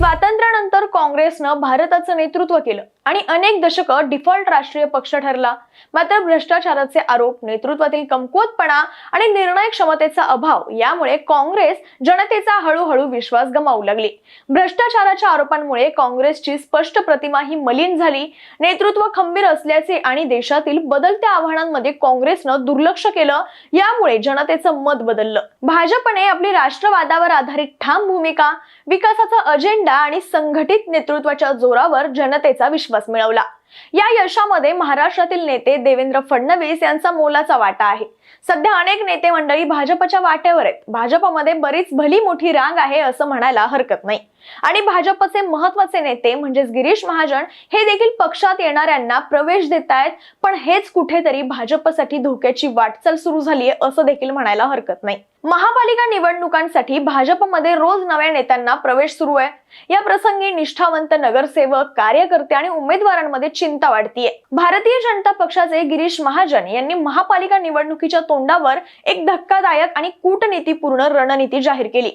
स्वातंत्र्यानंतर काँग्रेसनं भारताचं नेतृत्व केलं आणि अनेक दशकं डिफॉल्ट राष्ट्रीय पक्ष ठरला. मात्र भ्रष्टाचाराचे आरोप नेतृत्वातील कमकुवतपणा आणि निर्णय क्षमतेचा अभाव यामुळे काँग्रेस जनतेचा हळूहळू विश्वास गमावू लागली. भ्रष्टाचाराच्या आरोपांमुळे काँग्रेसची स्पष्ट प्रतिमा ही मलिन झाली. नेतृत्व खंबीर असल्याचे आणि देशातील बदलत्या आव्हानांमध्ये काँग्रेसनं दुर्लक्ष केलं यामुळे जनतेचं मत बदललं. भाजपने आपली राष्ट्रवादावर आधारित ठाम भूमिका विकासाचा अजेंडा आणि संघटित नेतृत्वाच्या जोरावर जनतेचा विश्वास मिळवला. या यशामध्ये महाराष्ट्रातील नेते देवेंद्र फडणवीस यांचा मोलाचा वाटा आहे. सध्या अनेक नेते मंडळी भाजपच्या वाट्यावर आहेत. भाजपमध्ये बरीच भली मोठी रांग आहे असं म्हणायला हरकत नाही. आणि भाजपचे महत्त्वाचे नेते म्हणजेच गिरीश महाजन हे देखील पक्षात येणाऱ्यांना प्रवेश देत आहेत पण हेच कुठेतरी भाजपसाठी धोक्याची वाटचाल सुरू झाली आहे असं देखील म्हणायला हरकत नाही. महापालिका निवडणुकांसाठी भाजपमध्ये रोज नव्या नेत्यांना प्रवेश सुरू आहे. या प्रसंगी निष्ठावंत नगरसेवक कार्यकर्ते आणि उमेदवारांमध्ये चिंता वाढतीये. भारतीय जनता पक्षाचे गिरीश महाजन यांनी महापालिका निवडणुकीच्या तोंडावर एक धक्कादायक आणि कूटनीतीपूर्ण रणनीती जाहीर केली.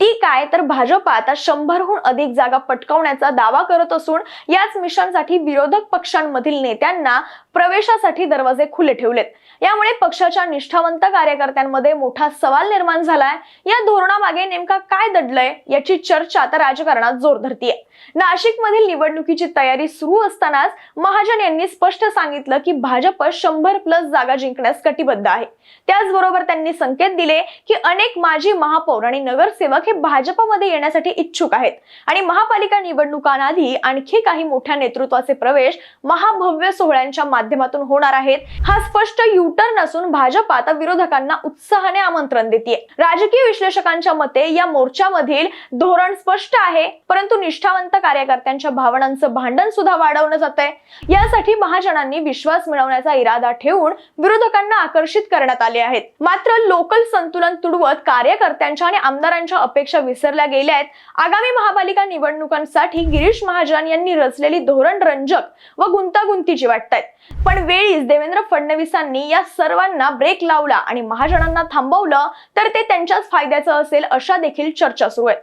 ती काय? तर भाजप आता शंभरहून अधिक जागा पटकावण्याचा दावा करत असून याच मिशनसाठी विरोधक पक्षांमधील नेत्यांना प्रवेशासाठी दरवाजे खुले ठेवलेत. यामुळे पक्षाच्या निष्ठावंत कार्यकर्त्यांमध्ये मोठा सवाल निर्माण झालाय. या धोरणामागे नेमका काय दडलंय याची चर्चा आता राजकारणात जोर धरतीये. नाशिक मधील निवडणुकीची तयारी सुरू असतानाच महाजन यांनी स्पष्ट सांगितलं की भाजप शंभर प्लस जागा जिंकण्यास कटिबद्ध आहे. त्याचबरोबर त्यांनी संकेत दिले की अनेक माजी महापौर आणि नगरसेवक हे भाजपमध्ये येण्यासाठी इच्छुक आहेत. आणि महापालिका निवडणुकांआधी आणखी काही मोठ्या नेतृत्वाचे प्रवेश महाभव्य सोहळ्यांच्या माध्यमातून होणार आहेत. हा स्पष्ट युटर्न असून भाजप आता विरोधकांना उत्साहाने आमंत्रण देते राजकीय विश्लेषकांच्या मते या मोर्चामधील धोरण स्पष्ट आहे परंतु निष्ठावंत कार्यकर्त्यांच्या भावनांचं भांडण सुद्धा वाढवलं जात आहे यासाठी महाजनांनी विश्वास मिळवण्याचा इरादा ठेवून विरोधकांना आकर्षित करण्यात आले आहेत. मात्र लोकल संतुलन तुडवत कार्यकर्त्यांच्या आणि आमदारांच्या अपेक्षा विसरल्या गेल्या आहेत. आगामी महापालिका निवडणुकांसाठी गिरीश महाजन यांनी रचलेली धोरण रंजक व गुंतागुंतीची वाटतायत पण वेळीच देवेंद्र फडणवीसांनी या सर्वांना ब्रेक लावला आणि महाजनांना थांबवलं तर ते त्यांच्याच फायद्याचं असेल अशा देखील चर्चा सुरू आहेत